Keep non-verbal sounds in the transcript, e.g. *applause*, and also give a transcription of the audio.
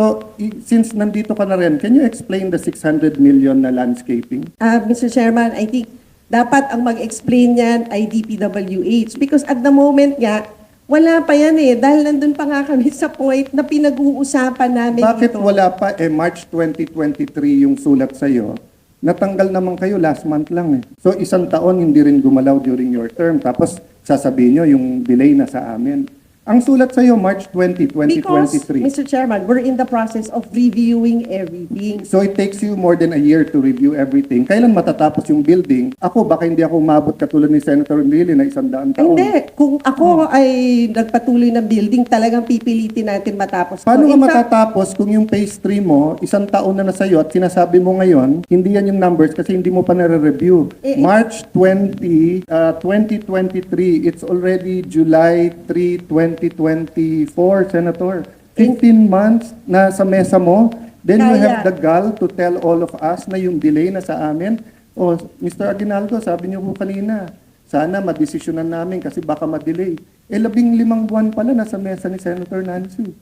So, since nandito ka na rin, can you explain the 600 million na landscaping? Ah, Mr. Chairman, I think dapat ang mag-explain yan ay DPWH because at the moment nga, wala pa yan eh. Dahil nandun pa nga kami *laughs* sa point na pinag-uusapan namin Bakit ito. wala pa, eh March 2023 yung sulat sa'yo? Natanggal naman kayo last month lang eh. So isang taon hindi rin gumalaw during your term. Tapos sasabihin nyo yung delay na sa amin. Ang sulat sa'yo, March 20, Because, 2023. Mr. Chairman, we're in the process of reviewing everything. So it takes you more than a year to review everything. Kailan matatapos yung building? Ako, baka hindi ako umabot katulad ni Senator Lili na isang daan taon. Hindi. Kung ako ay nagpatuloy ng building, talagang pipilitin natin matapos. Paano ka matatapos kung yung phase 3 mo, isang taon na na sa'yo at sinasabi mo ngayon, hindi yan yung numbers kasi hindi mo pa nare-review. Eh, eh. March 20, uh, 2023, it's already July 3, 2024, Senator. 15 months na sa mesa mo, then you have the gall to tell all of us na yung delay na sa amin. O, Mr. Aguinaldo, sabi niyo po kanina, sana madesisyonan namin kasi baka madelay. Eh, labing limang buwan pala nasa mesa ni Senator Nancy.